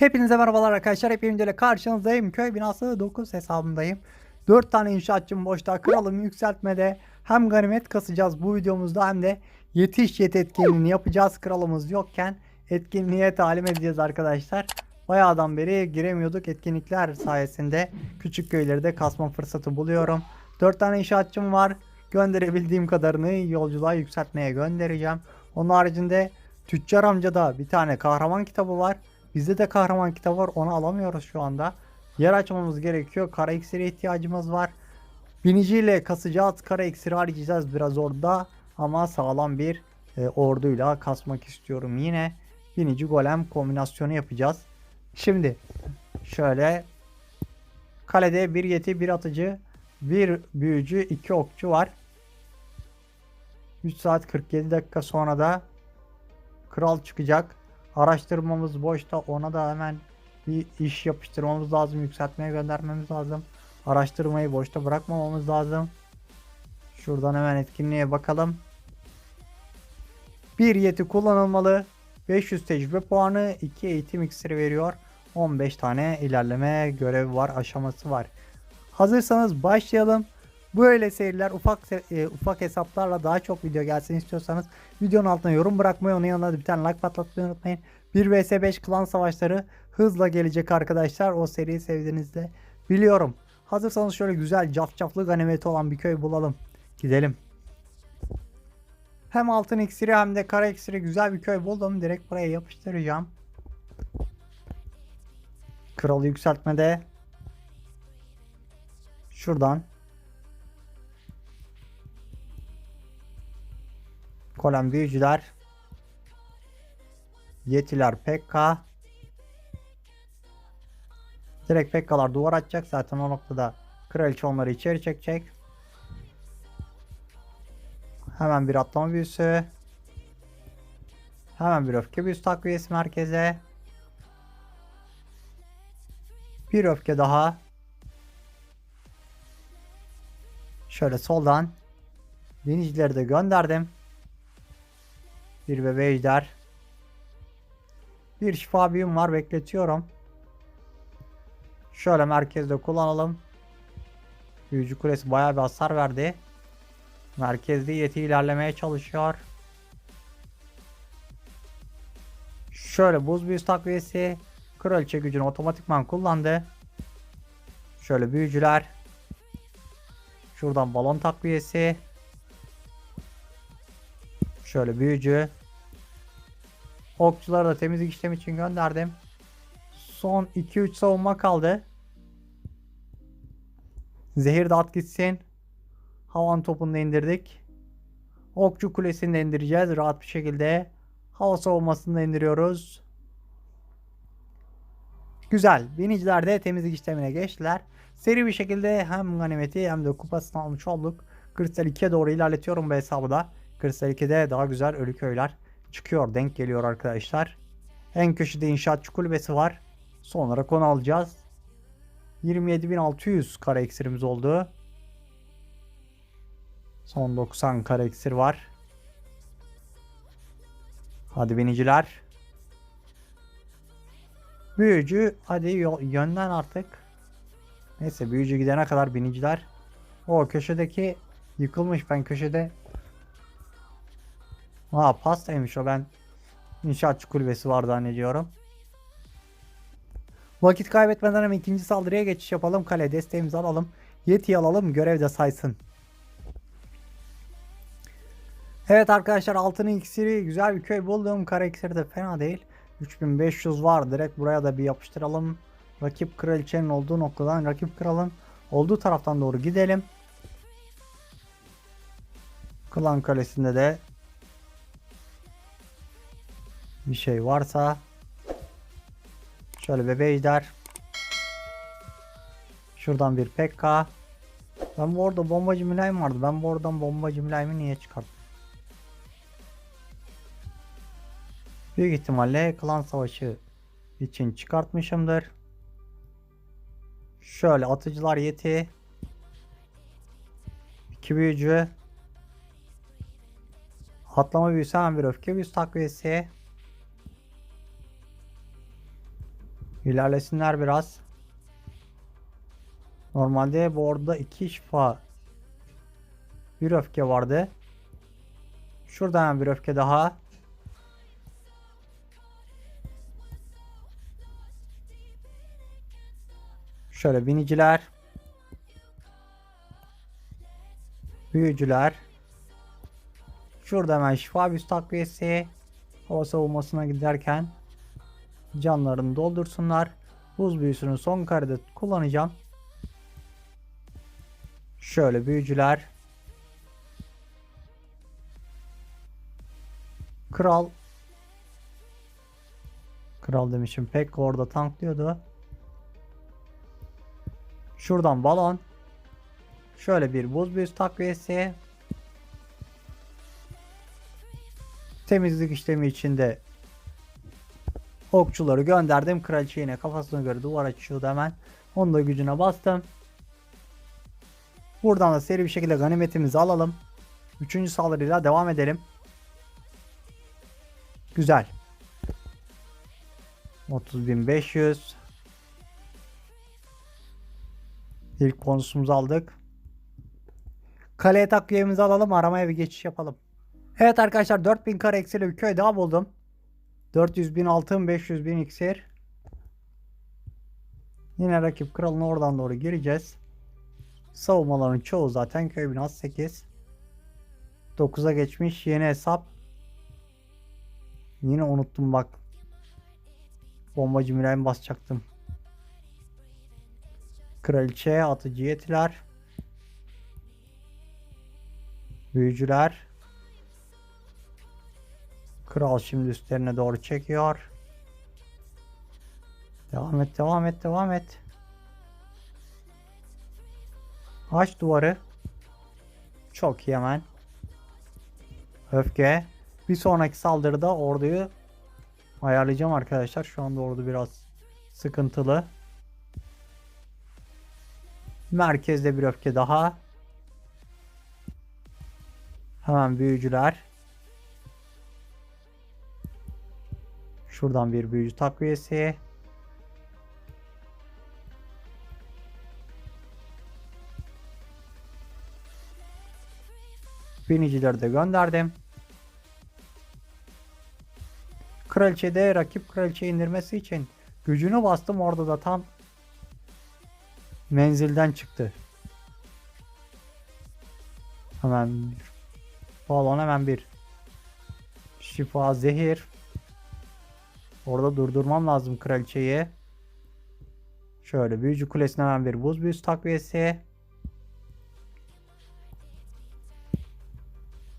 Hepinize merhabalar arkadaşlar. Hep ile karşınızdayım. Köy binası 9 hesabındayım. 4 tane inşaatçım boşta. Kralım yükseltmede. Hem ganimet kasacağız bu videomuzda hem de yetiş yet etkinliğini yapacağız. Kralımız yokken etkinliğe talim edeceğiz arkadaşlar. Bayağıdan beri giremiyorduk. Etkinlikler sayesinde küçük köyleri de kasma fırsatı buluyorum. 4 tane inşaatçım var. Gönderebildiğim kadarını yolculuğa yükseltmeye göndereceğim. Onun haricinde Tüccar amcada bir tane kahraman kitabı var. Bizde de kahraman kitabı var. Onu alamıyoruz şu anda. Yer açmamız gerekiyor. Kara iksire ihtiyacımız var. Biniciyle kasacağız. Kara iksiri harcayacağız biraz orada. Ama sağlam bir e, orduyla kasmak istiyorum. Yine binici golem kombinasyonu yapacağız. Şimdi şöyle kalede bir yeti, bir atıcı, bir büyücü, iki okçu var. 3 saat 47 dakika sonra da kral çıkacak. Araştırmamız boşta. Ona da hemen bir iş yapıştırmamız lazım. Yükseltmeye göndermemiz lazım. Araştırmayı boşta bırakmamamız lazım. Şuradan hemen etkinliğe bakalım. Bir yeti kullanılmalı. 500 tecrübe puanı, 2 eğitim iksiri veriyor. 15 tane ilerleme görevi var, aşaması var. Hazırsanız başlayalım. Böyle seriler ufak e, ufak hesaplarla daha çok video gelsin istiyorsanız videonun altına yorum bırakmayı onun yanına bir tane like patlatmayı unutmayın. 1 vs 5 klan savaşları hızla gelecek arkadaşlar. O seriyi sevdiğinizde biliyorum. Hazırsanız şöyle güzel cafcaflı ganimeti olan bir köy bulalım. Gidelim. Hem altın iksiri hem de kara iksiri güzel bir köy buldum. Direkt buraya yapıştıracağım. Kralı yükseltmede. Şuradan Kolem büyücüler. Yetiler PK. Direkt PK'lar duvar atacak. Zaten o noktada kraliçe onları içeri çekecek. Hemen bir atlama büyüsü. Hemen bir öfke büyüsü takviyesi merkeze. Bir öfke daha. Şöyle soldan. Binicileri de gönderdim. Bir bebe ejder. Bir şifa büyüm var bekletiyorum. Şöyle merkezde kullanalım. Büyücü kulesi bayağı bir hasar verdi. Merkezde yeti ilerlemeye çalışıyor. Şöyle buz büyüsü takviyesi. Kraliçe gücünü otomatikman kullandı. Şöyle büyücüler. Şuradan balon takviyesi. Şöyle büyücü. Okçuları da temizlik işlemi için gönderdim. Son 2-3 savunma kaldı. Zehir dağıt gitsin. Havan topunu da indirdik. Okçu kulesini de indireceğiz rahat bir şekilde. Hava savunmasını da indiriyoruz. Güzel. Biniciler de temizlik işlemine geçtiler. Seri bir şekilde hem ganimeti hem de kupasını almış olduk. Kristal 2'ye doğru ilerletiyorum bu hesabı da. Kristal 2'de daha güzel ölü köyler çıkıyor. Denk geliyor arkadaşlar. En köşede inşaatçı kulübesi var. Sonra konu alacağız. 27.600 kara iksirimiz oldu. Son 90 kara iksir var. Hadi biniciler. Büyücü hadi yönden artık. Neyse büyücü gidene kadar biniciler. O köşedeki yıkılmış ben köşede Ha pastaymış o ben inşaatçı kulübesi var zannediyorum. Vakit kaybetmeden hemen ikinci saldırıya geçiş yapalım. Kale desteğimizi alalım. Yeti alalım görev saysın. Evet arkadaşlar altının iksiri güzel bir köy buldum. Kara iksiri de fena değil. 3500 var. Direkt buraya da bir yapıştıralım. Rakip kraliçenin olduğu noktadan rakip kralın olduğu taraftan doğru gidelim. Klan kalesinde de bir şey varsa şöyle bebe ejder şuradan bir PK ben bu orada bombacı mülayim vardı. Ben bu oradan bombacı mülayimi niye çıkarttım? Büyük ihtimalle klan savaşı için çıkartmışımdır. Şöyle atıcılar yeti. İki büyücü. Atlama büyüsü hemen bir öfke büyüsü takviyesi İlerlesinler biraz. Normalde bu orada iki şifa bir öfke vardı. Şurada hemen bir öfke daha. Şöyle biniciler. Büyücüler. Şurada hemen şifa büyüsü takviyesi. Hava savunmasına giderken canlarını doldursunlar. Buz büyüsünü son karede kullanacağım. Şöyle büyücüler. Kral. Kral demişim. Pek orada tanklıyordu. Şuradan balon. Şöyle bir buz büyüsü takviyesi. Temizlik işlemi içinde okçuları gönderdim. Kraliçe yine kafasına göre duvar açıyordu hemen. Onun da gücüne bastım. Buradan da seri bir şekilde ganimetimizi alalım. Üçüncü saldırıyla devam edelim. Güzel. 30.500 İlk bonusumuzu aldık. Kaleye takviyemizi alalım. Aramaya bir geçiş yapalım. Evet arkadaşlar 4000 kare eksili bir köy daha buldum. 400 bin altın 500 bin iksir. Yine rakip kralın oradan doğru gireceğiz. Savunmaların çoğu zaten köy binası 8. 9'a geçmiş yeni hesap. Yine unuttum bak. Bombacı mülayim basacaktım. Kraliçe, atıcı yetiler. Büyücüler. Kral şimdi üstlerine doğru çekiyor. Devam et, devam et, devam et. Aç duvarı. Çok iyi hemen. Öfke. Bir sonraki saldırıda orduyu ayarlayacağım arkadaşlar. Şu anda ordu biraz sıkıntılı. Merkezde bir öfke daha. Hemen büyücüler. Şuradan bir büyücü takviyesi. Binicileri de gönderdim. Kraliçede rakip kraliçe indirmesi için gücünü bastım orada da tam menzilden çıktı. Hemen balon hemen bir şifa zehir. Orada durdurmam lazım kraliçeyi. Şöyle büyücü kulesine hemen bir buz büyüsü takviyesi.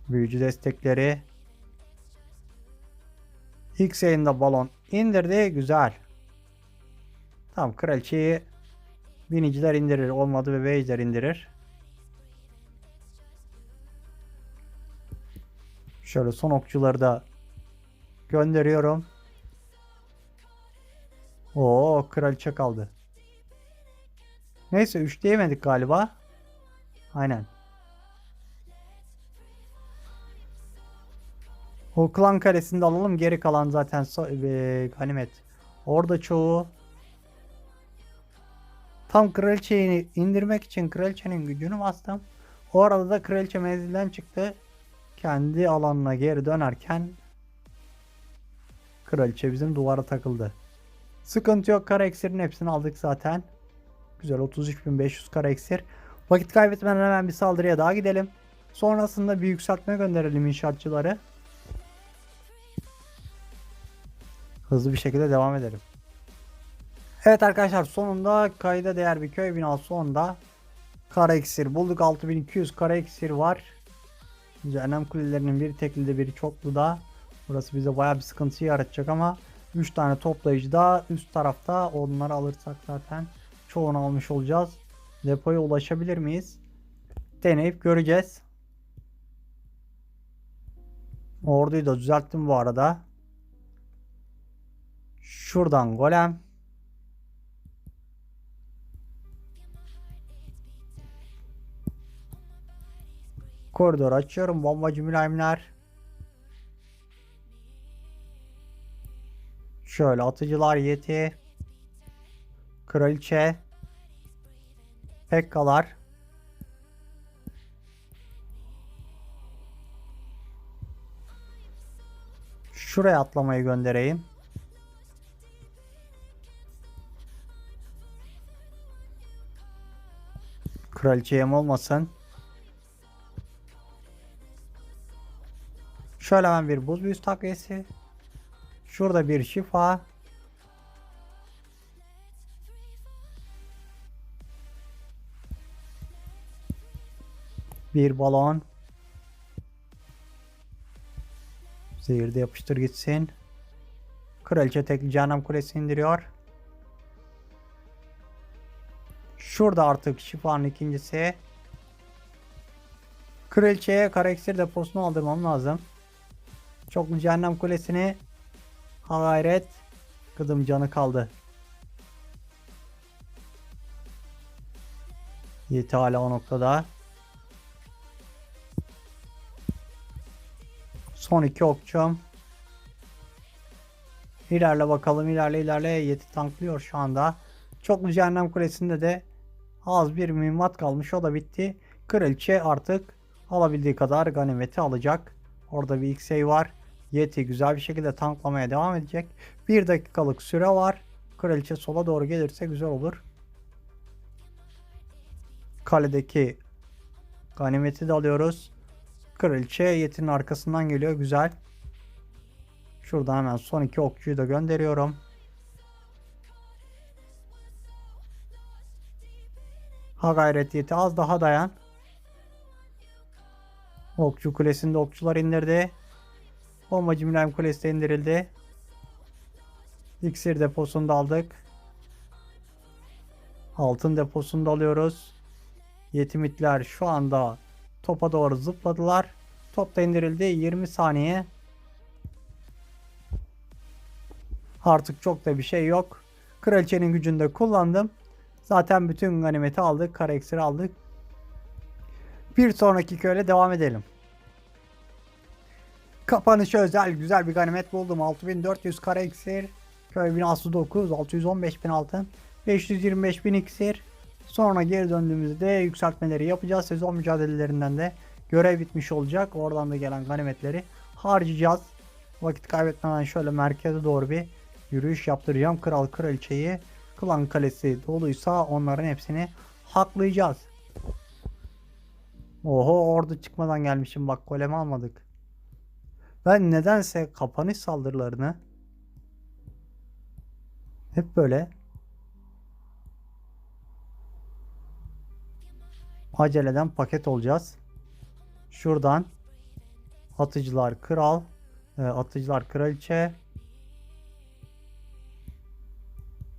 Büyücü destekleri. X yayında balon indirdi. Güzel. Tamam kraliçeyi biniciler indirir. Olmadı ve beyler indirir. Şöyle son okçuları da gönderiyorum. Oo kraliçe kaldı. Neyse 3 diyemedik galiba. Aynen. O klan karesini de alalım. Geri kalan zaten so e, ganimet. Orada çoğu tam kraliçeyi indirmek için kraliçenin gücünü bastım. O arada da kraliçe menzilden çıktı. Kendi alanına geri dönerken kraliçe bizim duvara takıldı. Sıkıntı yok. Kara eksirin hepsini aldık zaten. Güzel 33.500 kara eksir. Vakit kaybetmeden hemen bir saldırıya daha gidelim. Sonrasında bir yükseltme gönderelim inşaatçıları. Hızlı bir şekilde devam edelim. Evet arkadaşlar sonunda kayda değer bir köy binası sonunda kara iksir bulduk 6200 kara iksir var. Cehennem kulelerinin bir teklide biri çoklu da burası bize baya bir sıkıntı yaratacak ama 3 tane toplayıcı da üst tarafta onları alırsak zaten çoğunu almış olacağız. Depoya ulaşabilir miyiz? Deneyip göreceğiz. Orduyu da düzelttim bu arada. Şuradan golem. Koridor açıyorum. Bombacı mülayimler. Şöyle atıcılar yeti. Kraliçe. Pekkalar. Şuraya atlamayı göndereyim. Kraliçe yem olmasın. Şöyle hemen bir buz büyüsü takviyesi. Şurada bir şifa. Bir balon. Zehirde yapıştır gitsin. Kraliçe tekli cehennem kulesi indiriyor. Şurada artık şifanın ikincisi. Kraliçeye kara iksir deposunu aldırmam lazım. Çoklu cehennem kulesini ha gayret. Kıdım canı kaldı. Yiğit hala o noktada. Son iki okçum. İlerle bakalım ilerle ilerle Yeti tanklıyor şu anda. Çoklu cehennem kulesinde de az bir mühimmat kalmış o da bitti. Kraliçe artık alabildiği kadar ganimeti alacak. Orada bir X-Ray var. Yeti güzel bir şekilde tanklamaya devam edecek. Bir dakikalık süre var. Kraliçe sola doğru gelirse güzel olur. Kaledeki ganimeti de alıyoruz. Kraliçe Yeti'nin arkasından geliyor. Güzel. Şuradan hemen son iki okçuyu da gönderiyorum. Ha gayret Yeti az daha dayan. Okçu kulesinde okçular indirdi. Bombacı mülayim kulesi indirildi. İksir deposunu da aldık. Altın deposunu da alıyoruz. Yetimitler şu anda topa doğru zıpladılar. Top da indirildi. 20 saniye. Artık çok da bir şey yok. Kraliçenin gücünü de kullandım. Zaten bütün ganimeti aldık. Kara aldık. Bir sonraki köyle devam edelim. Kapanışa özel güzel bir ganimet buldum. 6400 kara iksir. Köy binası 9. 615 bin altın. 525 bin iksir. Sonra geri döndüğümüzde yükseltmeleri yapacağız. Sezon mücadelelerinden de görev bitmiş olacak. Oradan da gelen ganimetleri harcayacağız. Vakit kaybetmeden şöyle merkeze doğru bir yürüyüş yaptıracağım. Kral kraliçeyi klan kalesi doluysa onların hepsini haklayacağız. Oho orada çıkmadan gelmişim bak golemi almadık. Ben nedense kapanış saldırılarını hep böyle aceleden paket olacağız. Şuradan atıcılar kral, e, atıcılar kraliçe.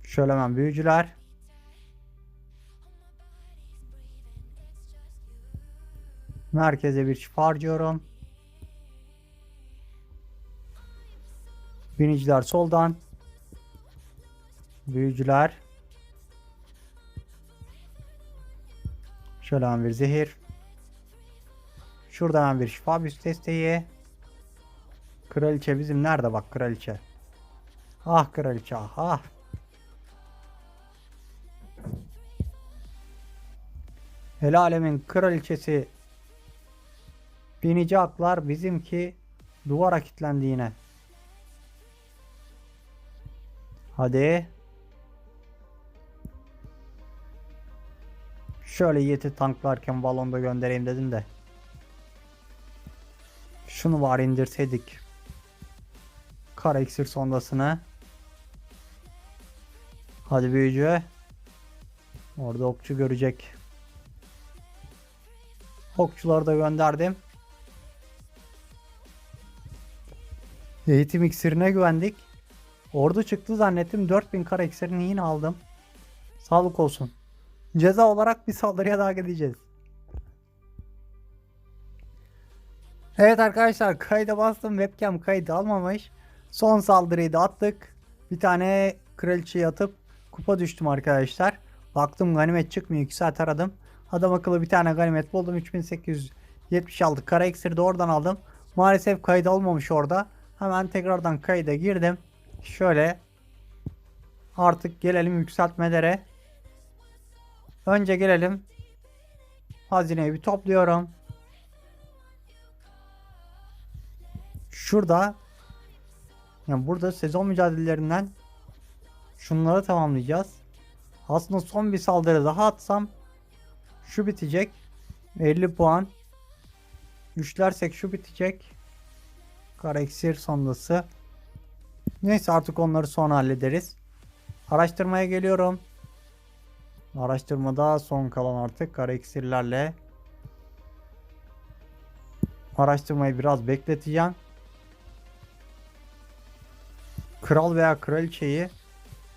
Şöyle hemen büyücüler. Merkeze bir şifa harcıyorum. Biniciler soldan. Büyücüler. Şöyle bir zehir. Şuradan bir şifa büyüsü desteği. Kraliçe bizim nerede bak kraliçe. Ah kraliçe ah. ah. El alemin kraliçesi binici atlar bizimki duvara kilitlendi yine. Hadi. Şöyle yeti tanklarken balonda göndereyim dedim de. Şunu var indirseydik. Kara iksir sondasını. Hadi büyücü. Orada okçu görecek. Okçuları da gönderdim. Eğitim iksirine güvendik. Ordu çıktı zannettim. 4000 kara iksirini yine aldım. Sağlık olsun. Ceza olarak bir saldırıya daha gideceğiz. Evet arkadaşlar kayda bastım. Webcam kaydı almamış. Son saldırıyı da attık. Bir tane kraliçeyi atıp kupa düştüm arkadaşlar. Baktım ganimet çıkmıyor. 2 saat aradım. Adam akıllı bir tane ganimet buldum. 3876 kara iksiri de oradan aldım. Maalesef kayıt olmamış orada. Hemen tekrardan kayda girdim. Şöyle Artık gelelim yükseltmelere. Önce gelelim. Hazineyi bir topluyorum. Şurada yani burada sezon mücadelelerinden şunları tamamlayacağız. Aslında son bir saldırı daha atsam şu bitecek. 50 puan. Güçlersek şu bitecek. Kara iksir. Neyse artık onları sonra hallederiz. Araştırmaya geliyorum. Araştırmada son kalan artık kara iksirlerle. Araştırmayı biraz bekleteceğim. Kral veya kraliçeyi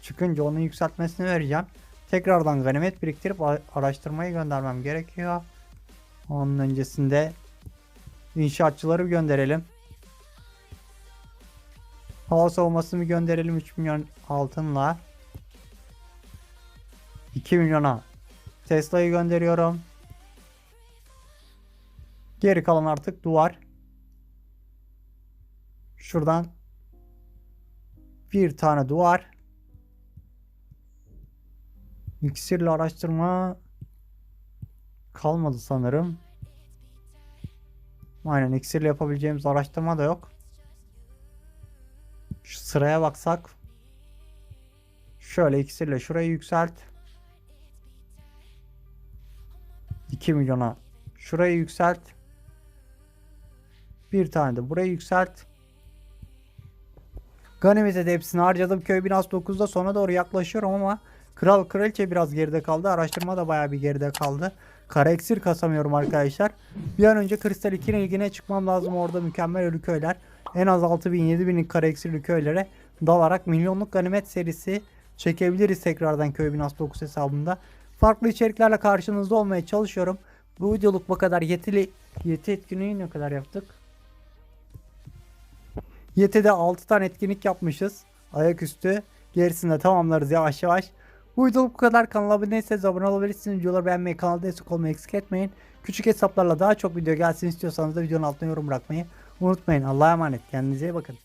çıkınca onun yükseltmesini vereceğim. Tekrardan ganimet biriktirip araştırmayı göndermem gerekiyor. Onun öncesinde inşaatçıları gönderelim. Hava savunmasını gönderelim 3 milyon altınla. 2 milyona Tesla'yı gönderiyorum. Geri kalan artık duvar. Şuradan bir tane duvar. İksirle araştırma kalmadı sanırım. Aynen iksirle yapabileceğimiz araştırma da yok. Sıraya baksak. Şöyle iksirle şurayı yükselt. 2 milyona şurayı yükselt. Bir tane de burayı yükselt. Ganimete de hepsini harcadım. Köy binası 9'da sona doğru yaklaşıyorum ama Kral Kraliçe biraz geride kaldı. Araştırma da bayağı bir geride kaldı. Kara iksir kasamıyorum arkadaşlar. Bir an önce Kristal 2'nin ilgine çıkmam lazım. Orada mükemmel ölü köyler. En az 6000 7000'lik kara iksirli köylere dalarak milyonluk ganimet serisi çekebiliriz tekrardan köy binası 9 hesabında. Farklı içeriklerle karşınızda olmaya çalışıyorum. Bu videoluk bu kadar yetili yeti etkinliği ne kadar yaptık? Yeti'de 6 tane etkinlik yapmışız. Ayaküstü. Gerisini de tamamlarız yavaş yavaş. Bu videoluk bu kadar. Kanala abone değilseniz abone olabilirsiniz. Videoları beğenmeyi, kanala destek olmayı eksik etmeyin. Küçük hesaplarla daha çok video gelsin istiyorsanız da videonun altına yorum bırakmayı unutmayın. Allah'a emanet. Kendinize iyi bakın.